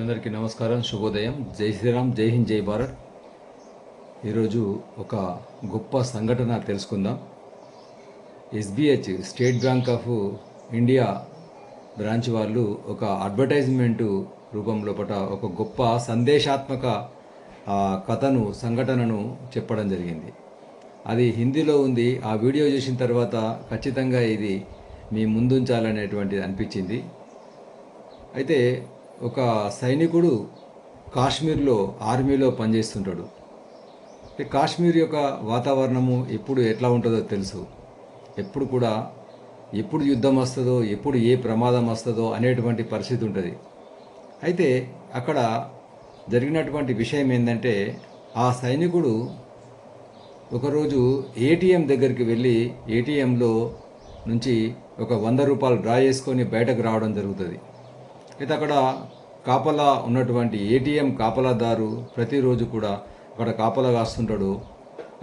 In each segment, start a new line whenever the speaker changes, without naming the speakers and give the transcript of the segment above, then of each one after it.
అందరికీ నమస్కారం శుభోదయం. జై శ్రీరామ్ జై హింద్ జై భారత్. ఈరోజు ఒక గొప్ప సంఘటన తెలుసుకుందాం. SBH state bank of India branch వాళ్ళు ఒక అడ్వర్టైజ్మెంటు రూపంలో పట ఒక గొప్ప సందేశాత్మక కథను సంఘటనను చెప్పడం జరిగింది. అది హిందీలో ఉంది. ఆ వీడియో చూసిన తర్వాత ఖచ్చితంగా ఇది మీ ముందుంచాలనేటువంటిది అనిపించింది. అయితే ఒక సైనికుడు కాశ్మీర్లో ఆర్మీలో పనిచేస్తుంటాడు. ఈ కాశ్మీర్ యొక్క వాతావరణము ఎప్పుడు ఎట్లా ఉంటుందో తెలుసు. ఎప్పుడు కూడా ఎప్పుడు యుద్ధం వస్తుందో ఎప్పుడు ఏ ప్రమాదం వస్తుందో అనేటువంటి పరిస్థితి ఉంటుంది. అయితే అక్కడ జరిగినటువంటి విషయం ఏంటంటే ఆ సైనికుడు ఒకరోజు ఏటీఎం దగ్గరికి వెళ్ళి ఏటీఎంలో నుంచి ఒక వంద రూపాయలు డ్రా చేసుకొని బయటకు రావడం జరుగుతుంది. అయితే అక్కడ కాపలా ఉన్నటువంటి ఏటీఎం కాపలాదారు ప్రతిరోజు కూడా అక్కడ కాపలా కాస్తుంటాడు.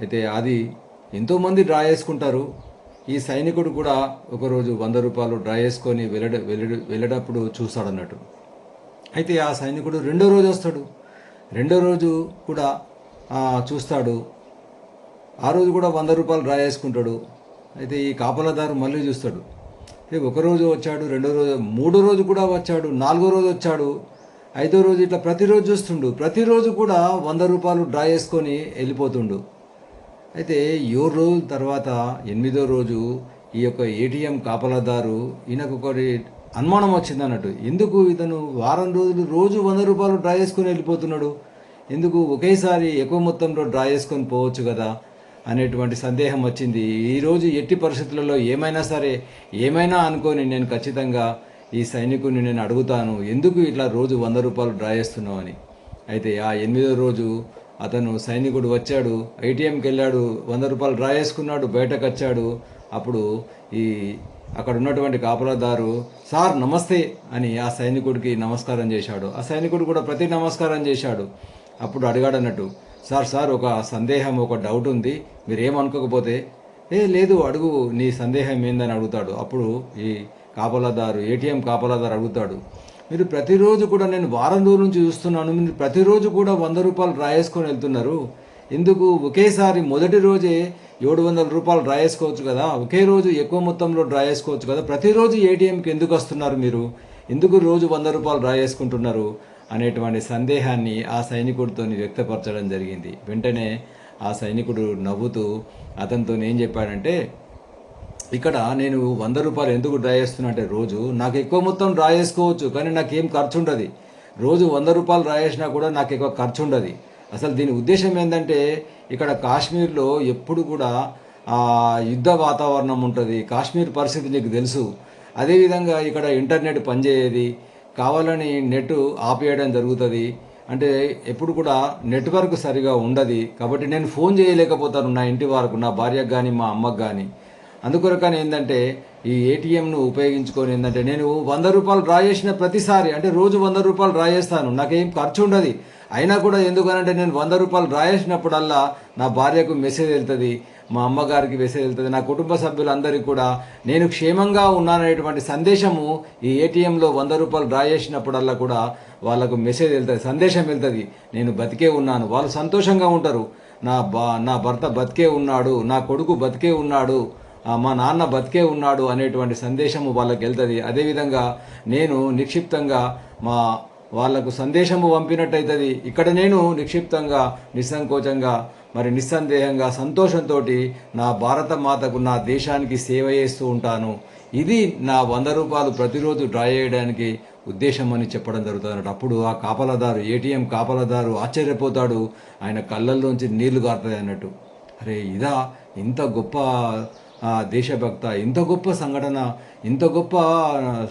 అయితే అది ఎంతోమంది డ్రా చేసుకుంటారు. ఈ సైనికుడు కూడా ఒకరోజు వంద రూపాయలు డ్రా చేసుకొని వెళ్ళడ వెళ్ళడు వెళ్ళేటప్పుడు చూస్తాడన్నట్టు. అయితే ఆ సైనికుడు రెండో రోజు వస్తాడు. రెండో రోజు కూడా చూస్తాడు. ఆ రోజు కూడా వంద రూపాయలు డ్రా చేసుకుంటాడు. అయితే ఈ కాపలాదారు మళ్ళీ చూస్తాడు. ఒకరోజు ఒక రోజు వచ్చాడు రెండో రోజు మూడో రోజు కూడా వచ్చాడు నాలుగో రోజు వచ్చాడు ఐదో రోజు ఇట్లా ప్రతిరోజు చూస్తుండు. ప్రతిరోజు కూడా వంద రూపాయలు డ్రా చేసుకొని వెళ్ళిపోతుండు. అయితే ఏడు రోజుల తర్వాత ఎనిమిదో రోజు ఈ యొక్క ఏటీఎం కాపలాదారు ఈయనకు ఒకటి అనుమానం వచ్చింది అన్నట్టు. ఎందుకు ఇతను వారం రోజులు రోజు వంద రూపాయలు డ్రా చేసుకొని వెళ్ళిపోతున్నాడు? ఎందుకు ఒకేసారి ఎక్కువ మొత్తంలో డ్రా చేసుకొని పోవచ్చు కదా? అనేటువంటి సందేహం వచ్చింది. ఈరోజు ఎట్టి పరిస్థితులలో ఏమైనా సరే ఏమైనా అనుకొని నేను ఖచ్చితంగా ఈ సైనికుడిని నేను అడుగుతాను ఎందుకు ఇట్లా రోజు వంద రూపాయలు డ్రా చేస్తున్నావు అని. అయితే ఆ ఎనిమిదో రోజు అతను సైనికుడు వచ్చాడు ఏటీఎంకి వెళ్ళాడు వంద రూపాయలు డ్రా చేసుకున్నాడు బయటకు వచ్చాడు. అప్పుడు ఈ అక్కడ ఉన్నటువంటి కాపలాదారు సార్ నమస్తే అని ఆ సైనికుడికి నమస్కారం చేశాడు. ఆ సైనికుడు కూడా ప్రతి నమస్కారం చేశాడు. అప్పుడు అడిగాడు అన్నట్టు సార్ సార్ ఒక సందేహం ఒక డౌట్ ఉంది. మీరు ఏమనుకోకపోతే ఏ లేదు అడుగు నీ సందేహం ఏందని అడుగుతాడు. అప్పుడు ఈ కాపలాదారు ఏటీఎం కాపలాదారు అడుగుతాడు. మీరు ప్రతిరోజు కూడా నేను వారం రోజుల నుంచి చూస్తున్నాను. మీరు ప్రతిరోజు కూడా వంద రూపాయలు రాయేసుకొని వెళ్తున్నారు. ఎందుకు? ఒకేసారి మొదటి రోజే ఏడు వందల రూపాయలు డ్రా చేసుకోవచ్చు కదా. ఒకే రోజు ఎక్కువ మొత్తంలో డ్రా చేసుకోవచ్చు కదా. ప్రతిరోజు ఏటీఎంకి ఎందుకు వస్తున్నారు మీరు? ఎందుకు రోజు వంద రూపాయలు డ్రా చేసుకుంటున్నారు అనేటువంటి సందేహాన్ని ఆ సైనికుడితో వ్యక్తపరచడం జరిగింది. వెంటనే ఆ సైనికుడు నవ్వుతూ అతనితో ఏం చెప్పాడంటే ఇక్కడ నేను వంద రూపాయలు ఎందుకు డ్రా చేస్తున్నా అంటే రోజు నాకు ఎక్కువ మొత్తం డ్రా చేసుకోవచ్చు కానీ నాకు ఖర్చు ఉండదు. రోజు వంద రూపాయలు డ్రా చేసినా కూడా నాకు ఎక్కువ ఖర్చు ఉండదు. అసలు దీని ఉద్దేశం ఏంటంటే ఇక్కడ కాశ్మీర్లో ఎప్పుడు కూడా యుద్ధ వాతావరణం ఉంటుంది. కాశ్మీర్ పరిస్థితి నీకు తెలుసు. అదేవిధంగా ఇక్కడ ఇంటర్నెట్ పనిచేయేది కావాలని నెట్ ఆపేయడం జరుగుతుంది. అంటే ఎప్పుడు కూడా నెట్వర్క్ సరిగా ఉండదు. కాబట్టి నేను ఫోన్ చేయలేకపోతాను నా ఇంటి వరకు నా భార్యకు కానీ మా అమ్మకు కానీ అందుకొరకని ఏంటంటే ఈ ఏటీఎంను ఉపయోగించుకొని ఏంటంటే నేను వంద రూపాయలు డ్రా చేసిన ప్రతిసారి అంటే రోజు వంద రూపాయలు డ్రా చేస్తాను నాకేం ఖర్చు ఉండదు. అయినా కూడా ఎందుకనంటే నేను వంద రూపాయలు డ్రా చేసినప్పుడల్లా నా భార్యకు మెసేజ్ వెళ్తుంది. మా అమ్మగారికి మెసేజ్ వెళ్తుంది. నా కుటుంబ సభ్యులందరికీ కూడా నేను క్షేమంగా ఉన్నాననేటువంటి సందేశము ఈ ఏటీఎంలో వంద రూపాయలు డ్రా చేసినప్పుడల్లా కూడా వాళ్ళకు మెసేజ్ వెళ్తుంది సందేశం వెళ్తుంది. నేను బతికే ఉన్నాను. వాళ్ళు సంతోషంగా ఉంటారు. నా బా నా భర్త బతికే ఉన్నాడు నా కొడుకు బతికే ఉన్నాడు మా నాన్న బతికే ఉన్నాడు అనేటువంటి సందేశము వాళ్ళకి వెళ్తుంది. అదేవిధంగా నేను నిక్షిప్తంగా మా వాళ్ళకు సందేశము పంపినట్టయితుంది. ఇక్కడ నేను నిక్షిప్తంగా నిస్సంకోచంగా మరి నిస్సందేహంగా సంతోషంతో నా భారత మాతకు నా దేశానికి సేవ చేస్తూ ఉంటాను. ఇది నా వంద రూపాయలు ప్రతిరోజు డ్రా చేయడానికి ఉద్దేశం అని చెప్పడం జరుగుతుంది అప్పుడు ఆ కాపలదారు ఏటీఎం కాపలదారు ఆశ్చర్యపోతాడు. ఆయన కళ్ళల్లోంచి నీళ్ళు కారుతాయి అన్నట్టు. అరే ఇదా ఇంత గొప్ప దేశభక్త ఇంత గొప్ప సంఘటన ఇంత గొప్ప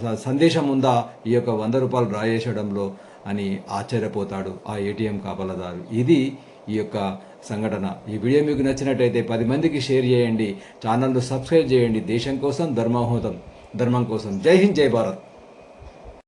స- సందేశం ఉందా ఈ యొక్క వంద రూపాయలు డ్రా చేసడంలో అని ఆశ్చర్యపోతాడు ఆ ఏటీఎం కాపలదారు. ఇది ఈ యొక్క సంఘటన. ఈ వీడియో మీకు నచ్చినట్టయితే పది మందికి షేర్ చేయండి. ఛానల్ను సబ్స్క్రైబ్ చేయండి. దేశం కోసం ధర్మహోతం ధర్మం కోసం. జై హింద్ జై భారత్.